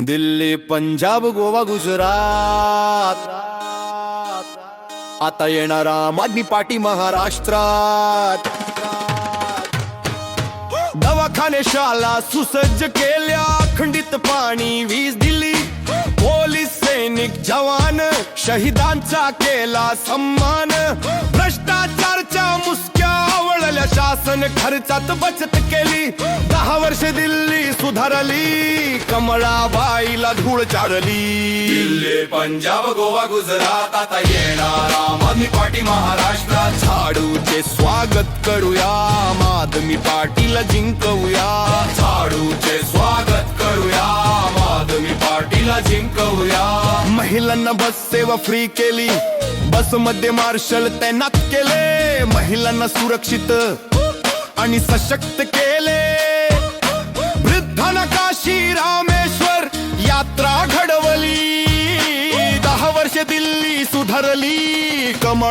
दिल्ली पंजाब गोवा गुजरात. आता येणारा आम आदमी पार्टी महाराष्ट्रात. दवाखाने शाला सुसज्ज केल्या खंडित पाणी वीज दिली. पोलीस सैनिक जवान शहीदांचा केला सन्मान. भ्रष्टाचारच्या मुसक्या आवळल्या शासन खर्चात बचत केली. दहा वर्ष दिल्ली सुधारली. कमळाबाईला धूळ चाडली दिल्ली पंजाब गोवा गुजरात आता येणार आम आदमी पार्टी महाराष्ट्रात. झाडूचे स्वागत करूया आम आदमी पार्टीला जिंकवूया. झाडूचे स्वागत करूया आम आदमी पार्टीला जिंकवूया. महिलांना बस सेवा फ्री केली. बसमध्ये मार्शल तैनात केले. महिलांना सुरक्षित आणि सशक्त केले. दिल्ली सुधारली कमळ